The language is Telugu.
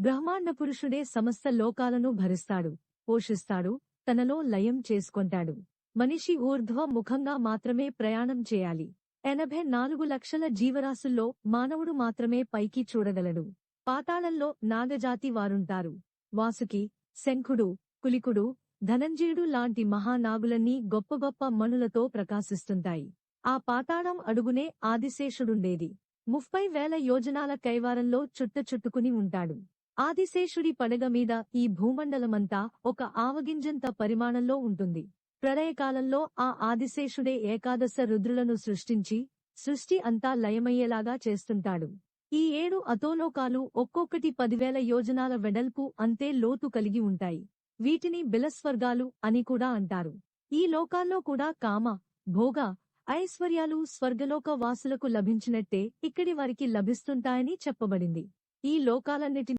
బ్రహ్మాండ పురుషుడే సమస్త లోకాలను భరిస్తాడు పోషిస్తాడు తనలో లయం చేసుకొంటాడు. మనిషి ఊర్ధ్వ ముఖంగా మాత్రమే ప్రయాణం చేయాలి. ఎనభై నాలుగు లక్షల జీవరాశుల్లో మానవుడు మాత్రమే పైకి చూడగలడు. పాతాళంలో నాగజాతి వారుంటారు. వాసుకి శంఖుడు కులికుడు ధనంజయుడు లాంటి మహానాగులన్నీ గొప్ప గొప్ప మణులతో ప్రకాశిస్తుంటాయి. ఆ పాతాళం అడుగునే ఆదిశేషుడుండేది. ముప్పై వేల యోజనాల కైవారంలో చుట్టచుట్టుకుని ఉంటాడు. ఆదిశేషుడి పడగ మీద ఈ భూమండలమంతా ఒక ఆవగింజంత పరిమాణంలో ఉంటుంది. ప్రళయకాలంలో ఆ ఆదిశేషుడే ఏకాదశ రుద్రులను సృష్టించి సృష్టి అంతా లయమయ్యేలాగా చేస్తుంటాడు. ఈ ఏడు అతోలోకాలు ఒక్కొక్కటి పదివేల యోజనాల వెడల్పు అంతే లోతు కలిగి ఉంటాయి. వీటిని బిలస్వర్గాలు అని కూడా అంటారు. ఈ లోకాల్లో కూడా కామ భోగ ఐశ్వర్యాలు స్వర్గలోక వాసులకు లభించినట్టే ఇక్కడి వారికి లభిస్తుంటాయని చెప్పబడింది. ఈ లోకాలన్నిటి